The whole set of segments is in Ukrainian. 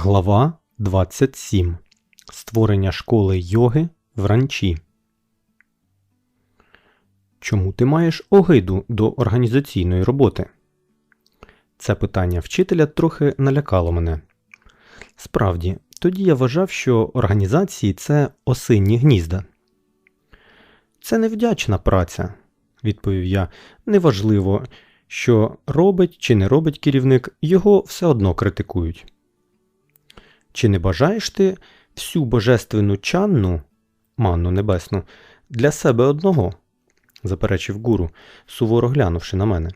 Глава 27. Створення школи йоги в ранчі. Чому ти маєш огиду до організаційної роботи? Це питання вчителя трохи налякало мене. Справді, тоді я вважав, що організації це осинні гнізда. Це невдячна праця, відповів я. Неважливо, що робить чи не робить керівник, його все одно критикують. Чи не бажаєш ти всю божественну чанну, манну небесну, для себе одного? заперечив гуру, суворо глянувши на мене.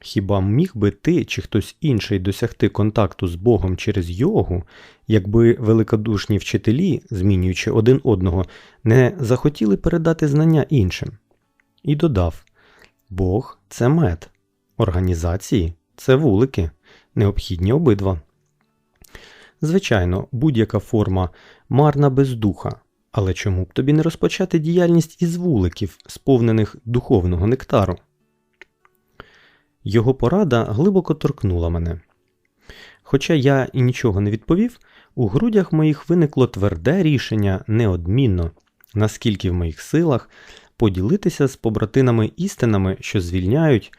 Хіба міг би ти чи хтось інший досягти контакту з Богом через йогу, якби великодушні вчителі, змінюючи один одного, не захотіли передати знання іншим? І додав: Бог це мед, організації це вулики, необхідні обидва. Звичайно, будь-яка форма марна без духа, але чому б тобі не розпочати діяльність із вуликів, сповнених духовного нектару? Його порада глибоко торкнула мене. Хоча я і нічого не відповів, у грудях моїх виникло тверде рішення неодмінно, наскільки в моїх силах поділитися з побратинами істинами, що звільняють,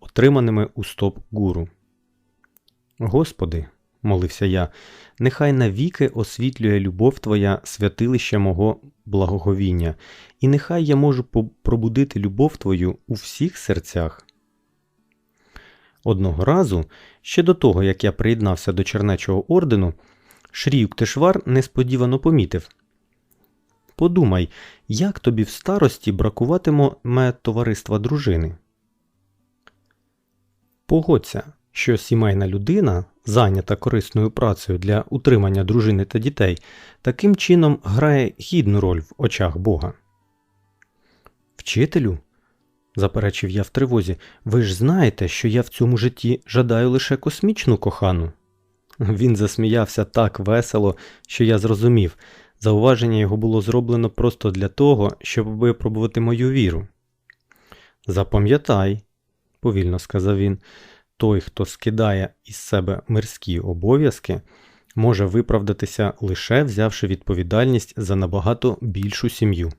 отриманими у стоп гуру. Господи, молився я, нехай навіки освітлює любов Твоя святилище мого благоговіння, і нехай я можу пробудити любов Твою у всіх серцях. Одного разу, ще до того, як я приєднався до Чернечого ордену, Шрі Юктишвар несподівано помітив Подумай, як тобі в старості бракуватиме товариства дружини. Погодься, що сімейна людина, зайнята корисною працею для утримання дружини та дітей, таким чином грає гідну роль в очах Бога. Вчителю, заперечив я в тривозі, ви ж знаєте, що я в цьому житті жадаю лише космічну кохану. Він засміявся так весело, що я зрозумів. Зауваження його було зроблено просто для того, щоб випробувати мою віру. Запам'ятай, повільно сказав він, той, хто скидає із себе мирські обов'язки, може виправдатися лише взявши відповідальність за набагато більшу сім'ю.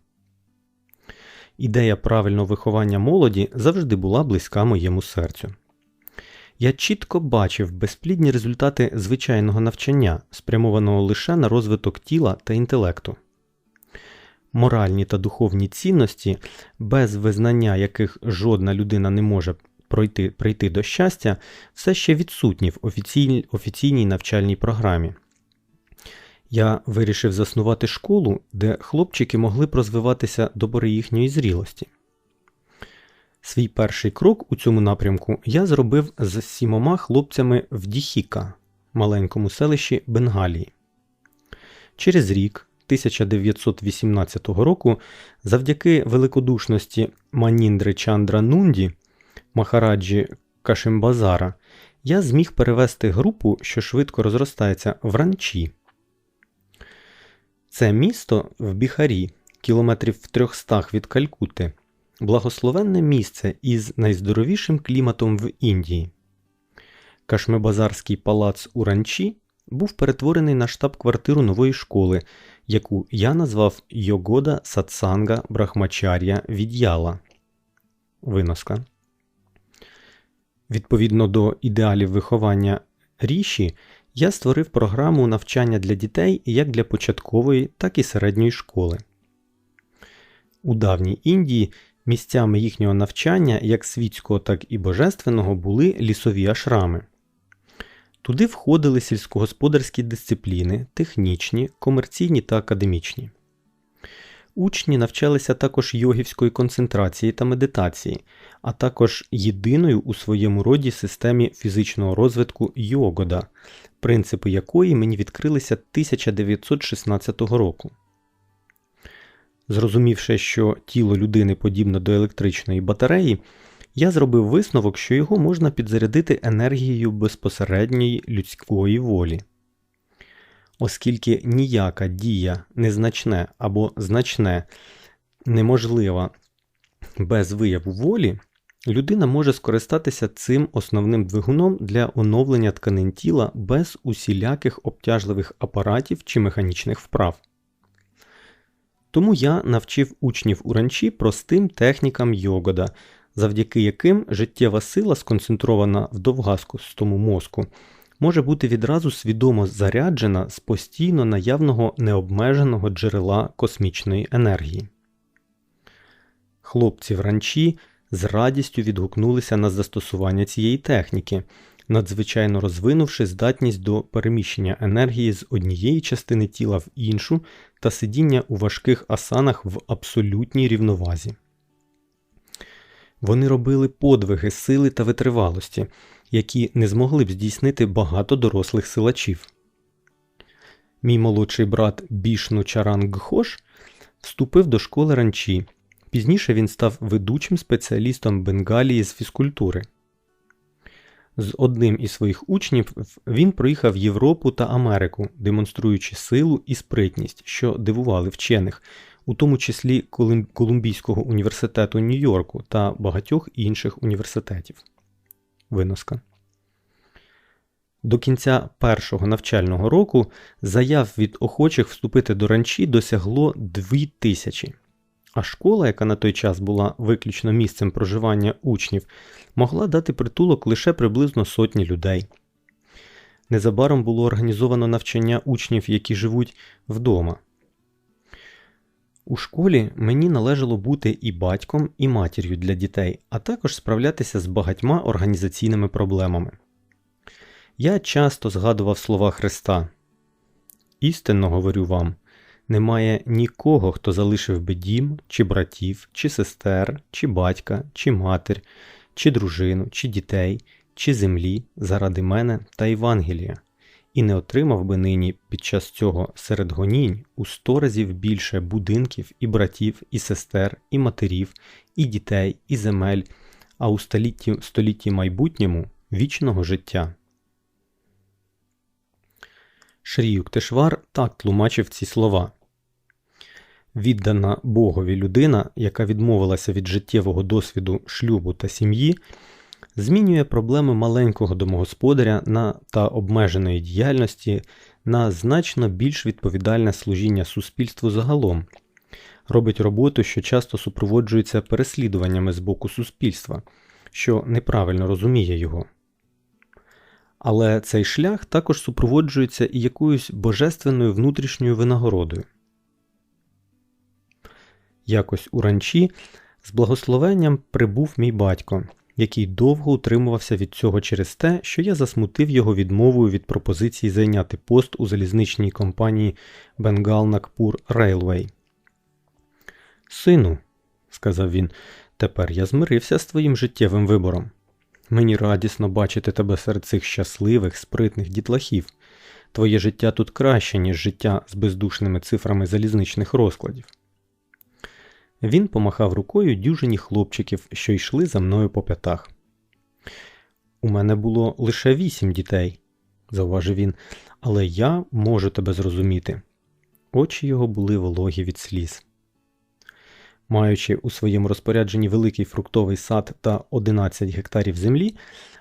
Ідея правильного виховання молоді завжди була близька моєму серцю. Я чітко бачив безплідні результати звичайного навчання, спрямованого лише на розвиток тіла та інтелекту. Моральні та духовні цінності, без визнання яких жодна людина не може пройти, прийти до щастя, все ще відсутні в офіційній, офіційній навчальній програмі. Я вирішив заснувати школу, де хлопчики могли б розвиватися до пори їхньої зрілості. Свій перший крок у цьому напрямку я зробив з сімома хлопцями в Діхіка, маленькому селищі Бенгалії. Через рік, 1918 року, завдяки великодушності Маніндри Чандра Нунді, Махараджі Кашимбазара, я зміг перевести групу, що швидко розростається, в ранчі. Це місто в Біхарі, кілометрів в трьохстах від Калькути, благословенне місце із найздоровішим кліматом в Індії. Кашмебазарський палац у ранчі був перетворений на штаб-квартиру нової школи, яку я назвав Йогода Сатсанга Брахмачар'я Від'яла. Виноска. Відповідно до ідеалів виховання ріші, я створив програму навчання для дітей як для початкової, так і середньої школи. У давній Індії місцями їхнього навчання, як світського, так і божественного, були лісові ашрами. Туди входили сільськогосподарські дисципліни, технічні, комерційні та академічні. Учні навчалися також йогівської концентрації та медитації, а також єдиною у своєму роді системі фізичного розвитку йогода, принципи якої мені відкрилися 1916 року. Зрозумівши, що тіло людини подібне до електричної батареї, я зробив висновок, що його можна підзарядити енергією безпосередньої людської волі. Оскільки ніяка дія незначне або значне неможлива без вияву волі, людина може скористатися цим основним двигуном для оновлення тканин тіла без усіляких обтяжливих апаратів чи механічних вправ. Тому я навчив учнів уранчі простим технікам йогода, завдяки яким життєва сила, сконцентрована в довгаскостому мозку, може бути відразу свідомо заряджена з постійно наявного необмеженого джерела космічної енергії. Хлопці вранчі з радістю відгукнулися на застосування цієї техніки, надзвичайно розвинувши здатність до переміщення енергії з однієї частини тіла в іншу та сидіння у важких асанах в абсолютній рівновазі. Вони робили подвиги сили та витривалості, які не змогли б здійснити багато дорослих силачів. Мій молодший брат Бішну Чарангхош вступив до школи ранчі. Пізніше він став ведучим спеціалістом Бенгалії з фізкультури. З одним із своїх учнів він проїхав Європу та Америку, демонструючи силу і спритність, що дивували вчених, у тому числі Колумбійського університету Нью-Йорку та багатьох інших університетів. Виноска. До кінця першого навчального року заяв від охочих вступити до ранчі досягло 2000. А школа, яка на той час була виключно місцем проживання учнів, могла дати притулок лише приблизно сотні людей. Незабаром було організовано навчання учнів, які живуть вдома. У школі мені належало бути і батьком, і матір'ю для дітей, а також справлятися з багатьма організаційними проблемами. Я часто згадував слова Христа. Істинно говорю вам, немає нікого, хто залишив би дім, чи братів, чи сестер, чи батька, чи матір, чи дружину, чи дітей, чи землі заради мене та Євангелія, і не отримав би нині під час цього серед гонінь у сто разів більше будинків і братів, і сестер, і матерів, і дітей, і земель, а у столітті, столітті майбутньому вічного життя. Шрі Юктешвар так тлумачив ці слова. Віддана Богові людина, яка відмовилася від життєвого досвіду шлюбу та сім'ї, змінює проблеми маленького домогосподаря на та обмеженої діяльності на значно більш відповідальне служіння суспільству загалом, робить роботу, що часто супроводжується переслідуваннями з боку суспільства, що неправильно розуміє його. Але цей шлях також супроводжується і якоюсь божественною внутрішньою винагородою. Якось у ранчі з благословенням прибув мій батько, який довго утримувався від цього через те, що я засмутив його відмовою від пропозиції зайняти пост у залізничній компанії Bengal Nagpur Railway. Сину, сказав він, тепер я змирився з твоїм життєвим вибором. Мені радісно бачити тебе серед цих щасливих, спритних дітлахів. Твоє життя тут краще, ніж життя з бездушними цифрами залізничних розкладів. Він помахав рукою дюжині хлопчиків, що йшли за мною по п'ятах. У мене було лише вісім дітей, зауважив він, але я можу тебе зрозуміти. Очі його були вологі від сліз. Маючи у своєму розпорядженні великий фруктовий сад та 11 гектарів землі,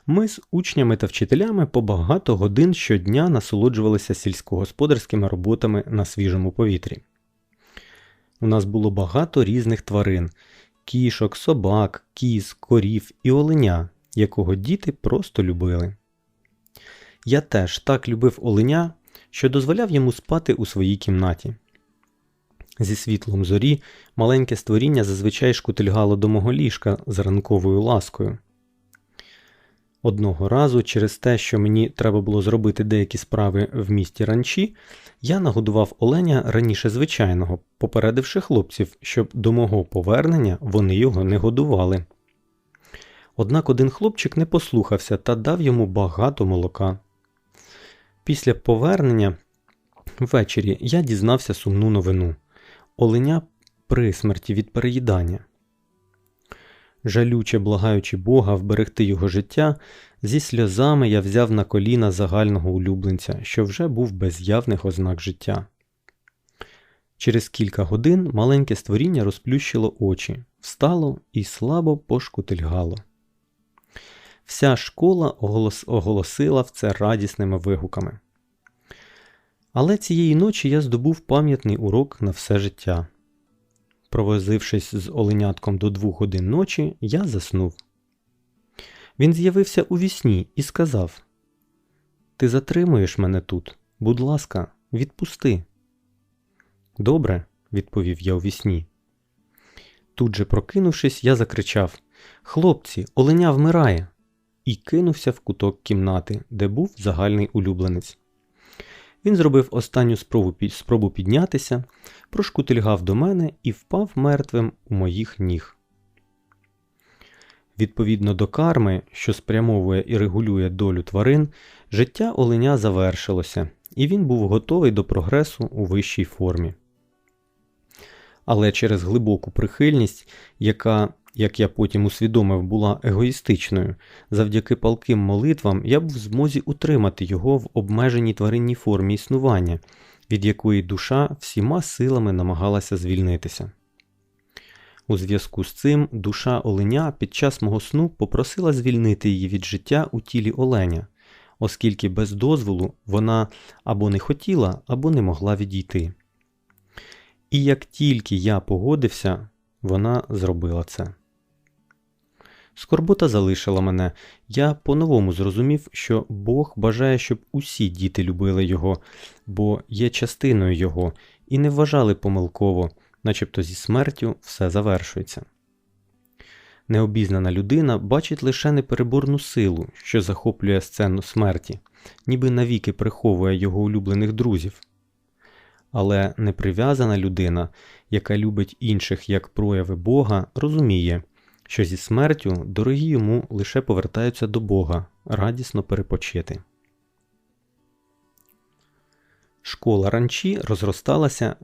ми з учнями та вчителями по багато годин щодня насолоджувалися сільськогосподарськими роботами на свіжому повітрі. У нас було багато різних тварин кішок, собак, кіз, корів і оленя, якого діти просто любили. Я теж так любив оленя, що дозволяв йому спати у своїй кімнаті. Зі світлом зорі маленьке створіння зазвичай шкутильгало до мого ліжка з ранковою ласкою. Одного разу, через те, що мені треба було зробити деякі справи в місті ранчі, я нагодував оленя раніше звичайного, попередивши хлопців, щоб до мого повернення вони його не годували. Однак один хлопчик не послухався та дав йому багато молока. Після повернення ввечері я дізнався сумну новину оленя при смерті від переїдання. Жалюче благаючи Бога вберегти його життя, зі сльозами я взяв на коліна загального улюбленця, що вже був без явних ознак життя. Через кілька годин маленьке створіння розплющило очі, встало і слабо пошкутильгало. Вся школа оголос... оголосила в це радісними вигуками. Але цієї ночі я здобув пам'ятний урок на все життя. Провозившись з оленятком до двох годин ночі, я заснув. Він з'явився у вісні і сказав: Ти затримуєш мене тут, будь ласка, відпусти. Добре, відповів я у вісні. Тут же, прокинувшись, я закричав Хлопці, оленя вмирає! і кинувся в куток кімнати, де був загальний улюбленець. Він зробив останню спробу, спробу піднятися, прошкутильгав до мене і впав мертвим у моїх ніг. Відповідно до карми, що спрямовує і регулює долю тварин, життя оленя завершилося, і він був готовий до прогресу у вищій формі. Але через глибоку прихильність, яка, як я потім усвідомив, була егоїстичною, завдяки палким молитвам я був в змозі утримати його в обмеженій тваринній формі існування, від якої душа всіма силами намагалася звільнитися. У зв'язку з цим душа оленя під час мого сну попросила звільнити її від життя у тілі оленя, оскільки без дозволу вона або не хотіла, або не могла відійти. І як тільки я погодився, вона зробила це. Скорбота залишила мене. Я по-новому зрозумів, що Бог бажає, щоб усі діти любили його, бо є частиною його, і не вважали помилково, начебто зі смертю все завершується. Необізнана людина бачить лише непереборну силу, що захоплює сцену смерті, ніби навіки приховує його улюблених друзів. Але неприв'язана людина, яка любить інших як прояви Бога, розуміє, що зі смертю дорогі йому лише повертаються до Бога радісно перепочити. Школа ранчі розросталася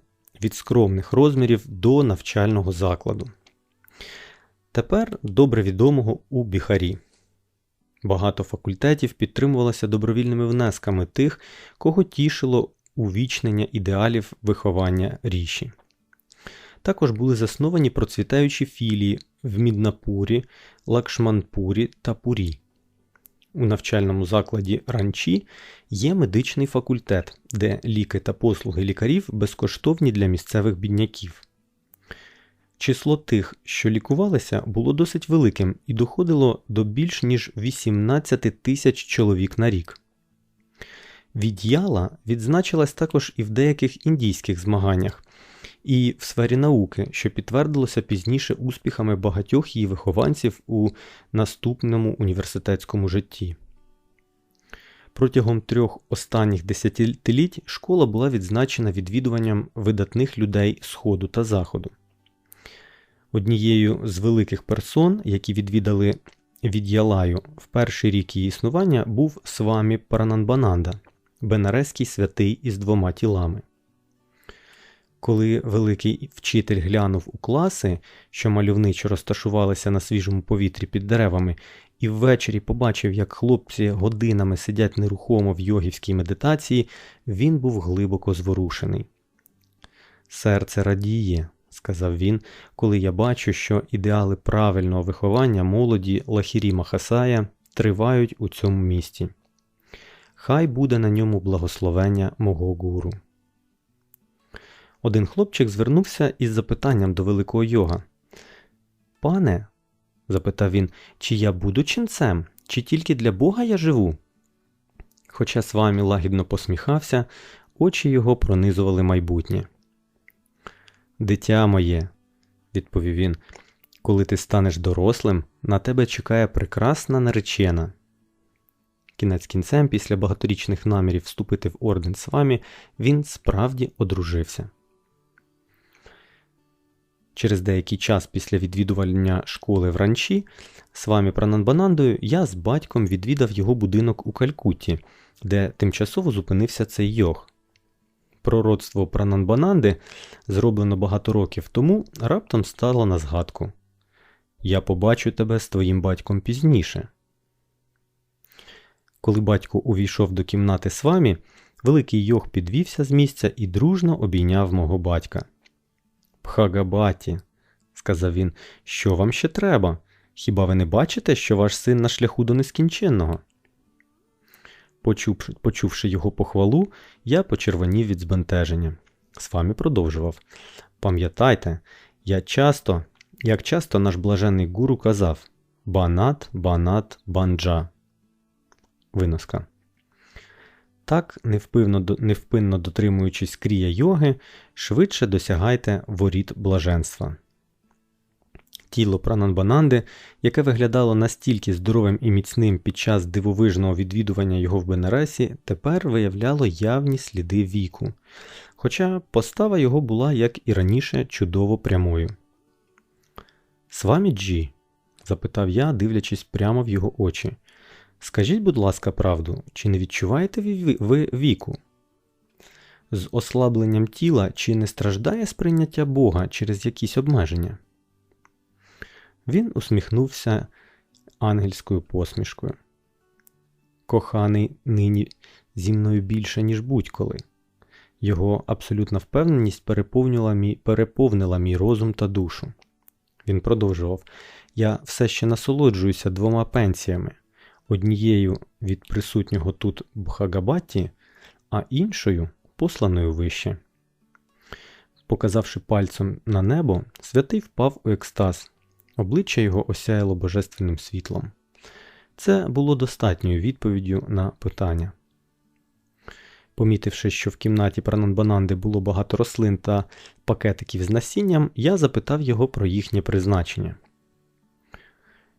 від скромних розмірів до навчального закладу. Тепер добре відомого у Біхарі. Багато факультетів підтримувалося добровільними внесками тих, кого тішило увічнення ідеалів виховання ріші. Також були засновані процвітаючі філії в Міднапурі, Лакшманпурі та Пурі. У навчальному закладі ранчі є медичний факультет, де ліки та послуги лікарів безкоштовні для місцевих бідняків. Число тих, що лікувалися, було досить великим і доходило до більш ніж 18 тисяч чоловік на рік. Від'яла відзначилась також і в деяких індійських змаганнях, і в сфері науки, що підтвердилося пізніше успіхами багатьох її вихованців у наступному університетському житті. Протягом трьох останніх десятиліть школа була відзначена відвідуванням видатних людей Сходу та Заходу. Однією з великих персон, які відвідали Від'ялаю в перший рік її існування, був Свамі Парананбананда, Бенарезький святий із двома тілами. Коли великий вчитель глянув у класи, що мальовничо розташувалися на свіжому повітрі під деревами, і ввечері побачив, як хлопці годинами сидять нерухомо в йогівській медитації, він був глибоко зворушений. Серце радіє, сказав він, коли я бачу, що ідеали правильного виховання молоді Лахірі Махасая тривають у цьому місті. Хай буде на ньому благословення мого гуру. Один хлопчик звернувся із запитанням до великого йога. Пане, запитав він, чи я буду ченцем, чи тільки для Бога я живу? Хоча Свамі лагідно посміхався, очі його пронизували майбутнє. Дитя моє, відповів він, коли ти станеш дорослим, на тебе чекає прекрасна наречена. Кінець кінцем, після багаторічних намірів вступити в орден Свамі, він справді одружився. Через деякий час після відвідування школи в ранчі Свамі Прананбанандою я з батьком відвідав його будинок у Калькутті, де тимчасово зупинився цей йог. Пророцтво Прананбананди, зроблено багато років тому, раптом стало на згадку Я побачу тебе з твоїм батьком пізніше. Коли батько увійшов до кімнати Свамі, великий йог підвівся з місця і дружно обійняв мого батька. Пхагабаті, сказав він, що вам ще треба? Хіба ви не бачите, що ваш син на шляху до нескінченного? Почув, почувши його похвалу, я почервонів від збентеження. Свамі продовжував. Пам'ятайте, я часто, як часто наш блажений гуру казав Банат, банат, банджа. Виноска. Так, невпинно, невпинно дотримуючись крія йоги, швидше досягайте воріт блаженства. Тіло Прананбананди, яке виглядало настільки здоровим і міцним під час дивовижного відвідування його в Бенересі, тепер виявляло явні сліди віку, хоча постава його була, як і раніше, чудово прямою. Свамі Джі? запитав я, дивлячись прямо в його очі. Скажіть, будь ласка, правду, чи не відчуваєте ви віку? З ослабленням тіла чи не страждає сприйняття Бога через якісь обмеження? Він усміхнувся ангельською посмішкою. Коханий нині зі мною більше, ніж будь-коли. Його абсолютна впевненість переповнила мій, переповнила мій розум та душу. Він продовжував: Я все ще насолоджуюся двома пенсіями однією від присутнього тут Бхагабаті, а іншою посланою вище. Показавши пальцем на небо, святий впав у екстаз, обличчя його осяяло божественним світлом. Це було достатньою відповіддю на питання. Помітивши, що в кімнаті Прананбананди було багато рослин та пакетиків з насінням, я запитав його про їхнє призначення.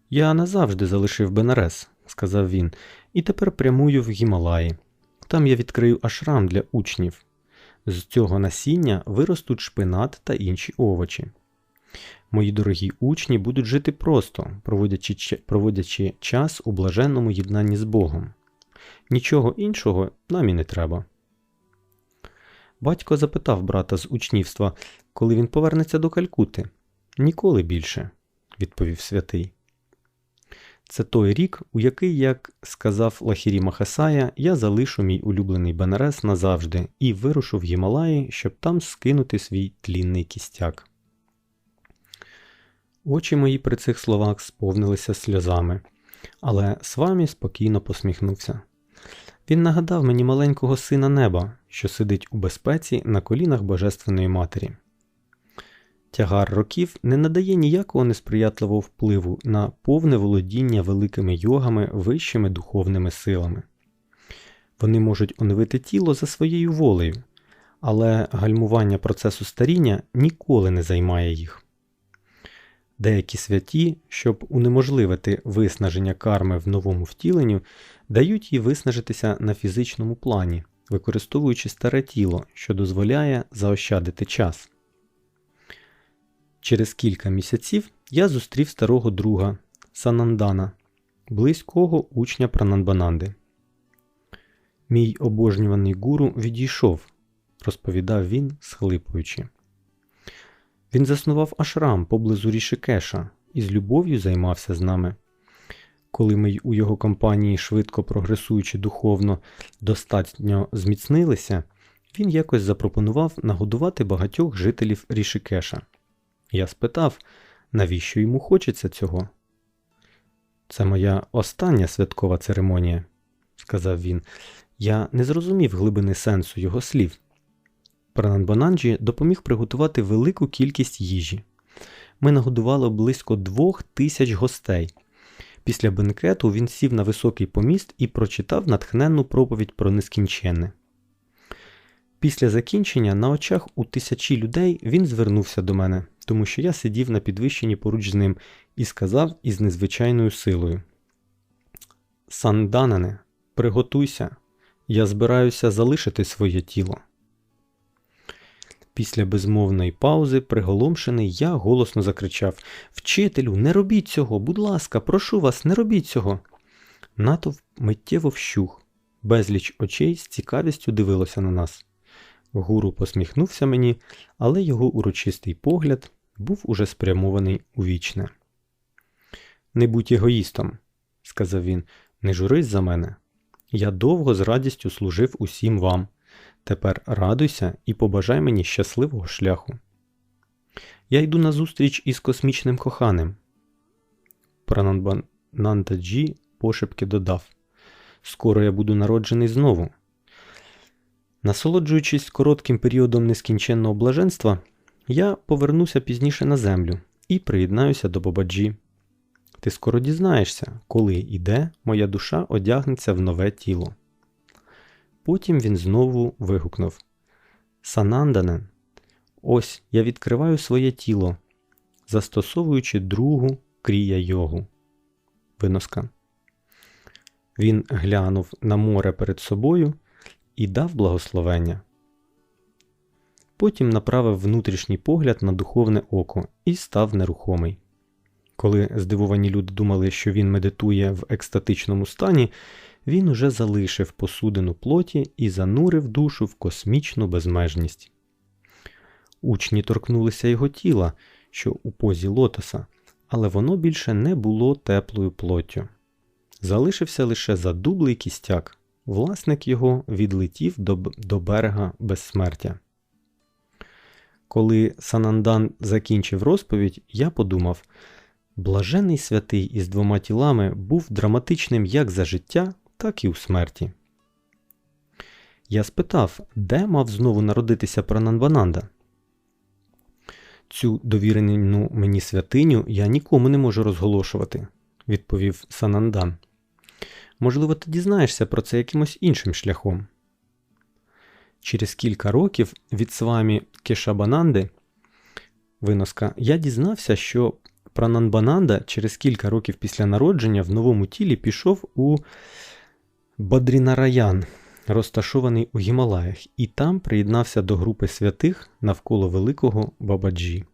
Я назавжди залишив Бенарес, сказав він, і тепер прямую в Гімалаї. Там я відкрию ашрам для учнів. З цього насіння виростуть шпинат та інші овочі. Мої дорогі учні будуть жити просто, проводячи проводячи час у блаженному єднанні з Богом. Нічого іншого нам і не треба. Батько запитав брата з учнівства, коли він повернеться до Калькути. Ніколи більше, відповів святий. Це той рік, у який, як сказав Лахірі Махасая, я залишу мій улюблений Бенарес назавжди і вирушу в Гімалаї, щоб там скинути свій тлінний кістяк. Очі мої при цих словах сповнилися сльозами, але Свамі спокійно посміхнувся. Він нагадав мені маленького сина неба, що сидить у безпеці на колінах Божественної Матері. Тягар років не надає ніякого несприятливого впливу на повне володіння великими йогами вищими духовними силами. Вони можуть оновити тіло за своєю волею, але гальмування процесу старіння ніколи не займає їх. Деякі святі, щоб унеможливити виснаження карми в новому втіленню, дають їй виснажитися на фізичному плані, використовуючи старе тіло, що дозволяє заощадити час. Через кілька місяців я зустрів старого друга Санандана, близького учня Прананбананди. Мій обожнюваний гуру відійшов, розповідав він, схлипуючи. Він заснував ашрам поблизу Рішикеша і з любов'ю займався з нами. Коли ми у його компанії, швидко прогресуючи духовно, достатньо зміцнилися, він якось запропонував нагодувати багатьох жителів Рішикеша. Я спитав, навіщо йому хочеться цього? Це моя остання святкова церемонія, сказав він. Я не зрозумів глибини сенсу його слів. Прананбананджі допоміг приготувати велику кількість їжі. Ми нагодували близько двох тисяч гостей. Після бенкету він сів на високий поміст і прочитав натхненну проповідь про нескінченне. Після закінчення на очах у тисячі людей він звернувся до мене, тому що я сидів на підвищенні поруч з ним і сказав із незвичайною силою: Санданане, приготуйся, я збираюся залишити своє тіло. Після безмовної паузи, приголомшений, я голосно закричав Вчителю, не робіть цього, будь ласка, прошу вас, не робіть цього. Натовп миттєво вщух, безліч очей з цікавістю дивилося на нас. Гуру посміхнувся мені, але його урочистий погляд був уже спрямований у вічне. Не будь егоїстом, сказав він, не журись за мене. Я довго з радістю служив усім вам. Тепер радуйся і побажай мені щасливого шляху. Я йду на зустріч із космічним коханим. Прананбанандаджі пошепки додав Скоро я буду народжений знову. Насолоджуючись коротким періодом нескінченного блаженства, я повернуся пізніше на землю і приєднаюся до Бабаджі. Ти скоро дізнаєшся, коли і де моя душа одягнеться в нове тіло. Потім він знову вигукнув Сананданен, ось я відкриваю своє тіло, застосовуючи другу крія йогу. Виноска. Він глянув на море перед собою і дав благословення. Потім направив внутрішній погляд на духовне око і став нерухомий. Коли здивовані люди думали, що він медитує в екстатичному стані, він уже залишив посудину плоті і занурив душу в космічну безмежність. Учні торкнулися його тіла, що у позі лотоса, але воно більше не було теплою плоттю. Залишився лише задублий кістяк, власник його відлетів до, до берега безсмертя. Коли Санандан закінчив розповідь, я подумав блажений святий із двома тілами був драматичним як за життя, так і у смерті. Я спитав, де мав знову народитися Прананбананда. Цю довірену мені святиню я нікому не можу розголошувати, відповів Санандан. Можливо, ти дізнаєшся про це якимось іншим шляхом. Через кілька років від свамі Кешабананди виноска я дізнався, що Прананбананда через кілька років після народження в новому тілі пішов у Бадрінараян, розташований у Гімалаях, і там приєднався до групи святих навколо великого Бабаджі.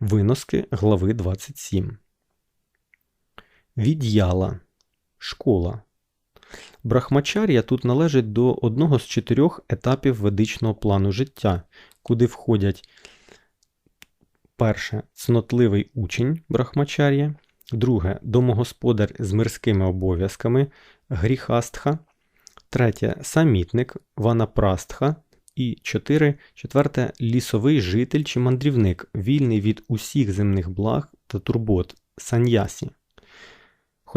Виноски глави 27 Від'яла школа. Брахмачар'я тут належить до одного з чотирьох етапів ведичного плану життя, куди входять перше цнотливий учень Брахмачар'я, друге домогосподар з мирськими обов'язками гріхастха, третє самітник ванапрастха і чотири, четверте лісовий житель чи мандрівник, вільний від усіх земних благ та турбот саньясі.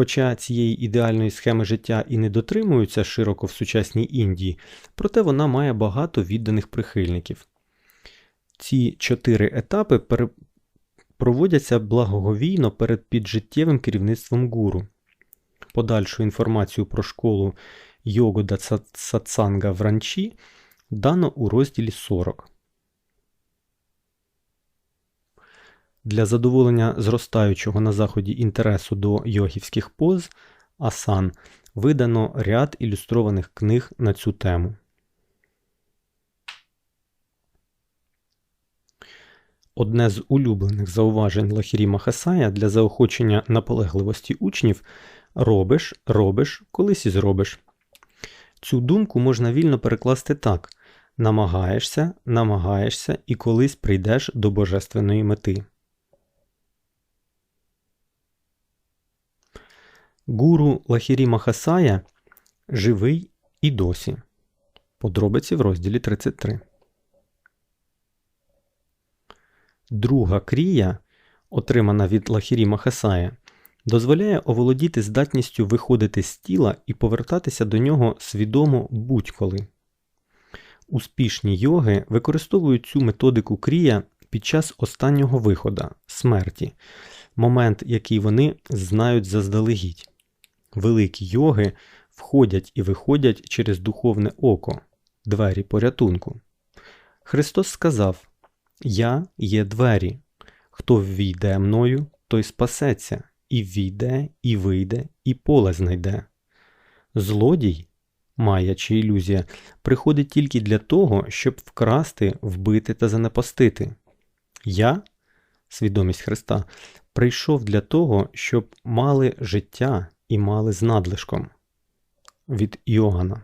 Хоча цієї ідеальної схеми життя і не дотримуються широко в сучасній Індії, проте вона має багато відданих прихильників. Ці чотири етапи пере... проводяться благоговійно перед піджиттєвим керівництвом гуру. Подальшу інформацію про школу Йогода Сатсанга в ранчі дано у розділі 40. Для задоволення зростаючого на заході інтересу до йогівських поз асан видано ряд ілюстрованих книг на цю тему. Одне з улюблених зауважень Лахірі Махасая для заохочення наполегливості учнів робиш, робиш, колись і зробиш. Цю думку можна вільно перекласти так: намагаєшся, намагаєшся і колись прийдеш до божественної мети. Гуру Лахірі Махасая живий і досі. Подробиці в розділі 33. Друга крія, отримана від Лахірі Махасая, дозволяє оволодіти здатністю виходити з тіла і повертатися до нього свідомо будь-коли. Успішні йоги використовують цю методику крія під час останнього виходу смерті, момент, який вони знають заздалегідь. Великі йоги входять і виходять через духовне око, двері порятунку. Христос сказав: Я є двері. Хто ввійде мною, той спасеться, і ввійде, і вийде, і поле знайде. Злодій, мая чи ілюзія, приходить тільки для того, щоб вкрасти, вбити та занепастити. Я, свідомість Христа, прийшов для того, щоб мали життя і мали з надлишком від Іоганна.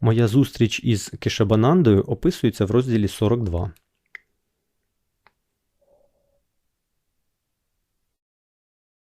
Моя зустріч із Кешабанандою описується в розділі 42.